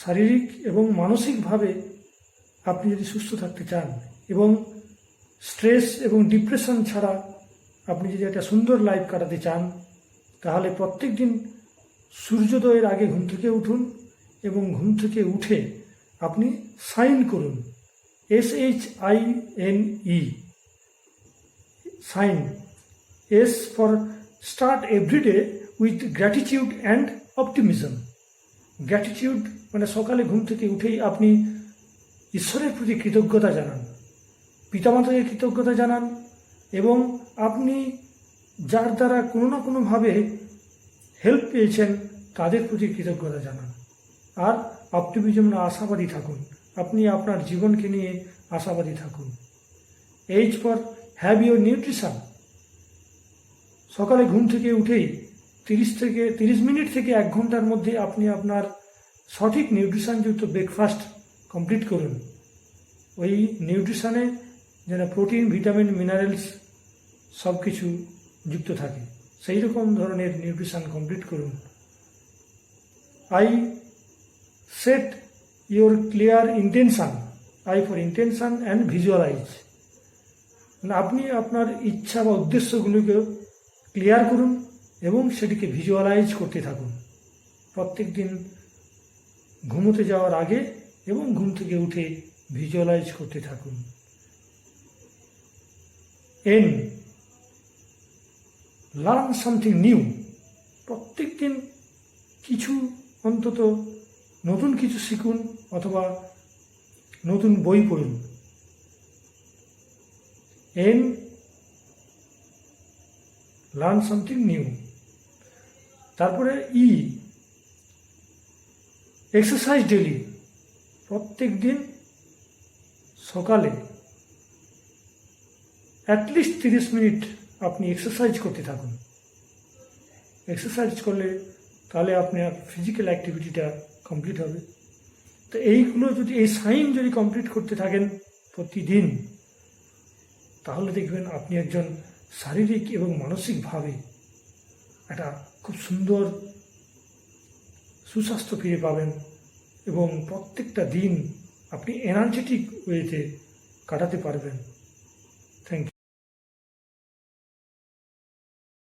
শারীরিক এবং মানসিকভাবে আপনি যদি সুস্থ থাকতে চান এবং স্ট্রেস এবং ডিপ্রেশন ছাড়া আপনি যদি একটা সুন্দর লাইফ কাটাতে চান, তাহলে প্রত্যেক দিন সূর্যোদয়ের আগে ঘুম থেকে উঠুন এবং ঘুম থেকে উঠে আপনি সাইন করুন S H I N E sign S for start everyday with gratitude and optimism gratitude মানে সকালে ঘুম থেকে উঠেই আপনি ঈশ্বরের প্রতি কৃতজ্ঞতা জানান পিতামাতাকে কৃতজ্ঞতা জানান, এবং আপনি যার দ্বারা কোনো না কোনোভাবে হেল্প পেয়েছেন, তাদের প্রতি কৃতজ্ঞতা জানান। আর অপটিমিজম না আশাবাদী থাকুন, আপনি আপনার জীবনকে নিয়ে আশাবাদী থাকুন। H for have your nutrition সকালে ঘুম থেকে উঠেই তিরিশ থেকে, তিরিশ মিনিট থেকে এক ঘণ্টার মধ্যে আপনি আপনার সঠিক নিউট্রিশনযুক্ত ব্রেকফাস্ট কমপ্লিট করুন। ওই নিউট্রিশনে যেন প্রোটিন, ভিটামিন, মিনারেলস সব কিছু যুক্ত থাকে সেই রকম ধরনের নিউট্রিশন কমপ্লিট করুন। I set your clear intention, I for intention and visualise. মানে আপনি আপনার ইচ্ছা বা উদ্দেশ্যগুলিকে ক্লিয়ার করুন এবং সেটিকে ভিজুয়ালাইজ করতে থাকুন। প্রত্যেক দিন ঘুমোতে যাওয়ার আগে এবং ঘুম থেকে উঠে ভিজুয়ালাইজ করতে থাকুন। এন লার্ন সামথিং নিউ প্রত্যেক দিন কিছু অন্তত নতুন কিছু শিখুন অথবা নতুন বই পড়ুন। এন লার্ন সামথিং নিউ তারপরে ই এক্সারসাইজ ডেলি প্রত্যেক দিন সকালে অ্যাটলিস্ট তিরিশ মিনিট আপনি এক্সারসাইজ করতে থাকুন। এক্সারসাইজ করলে তাহলে আপনার ফিজিক্যাল অ্যাক্টিভিটিটা কমপ্লিট হবে। তো এইগুলো যদি, এই সাইন যদি কমপ্লিট করতে থাকেন প্রতিদিন, তাহলে দেখবেন আপনি একজন শারীরিক এবং মানসিকভাবে একটা খুব সুন্দর সুস্বাস্থ্য ফিরে পাবেন এবং প্রত্যেকটা দিন আপনি এনার্জেটিক ওয়েতে কাটাতে পারবেন। Thank you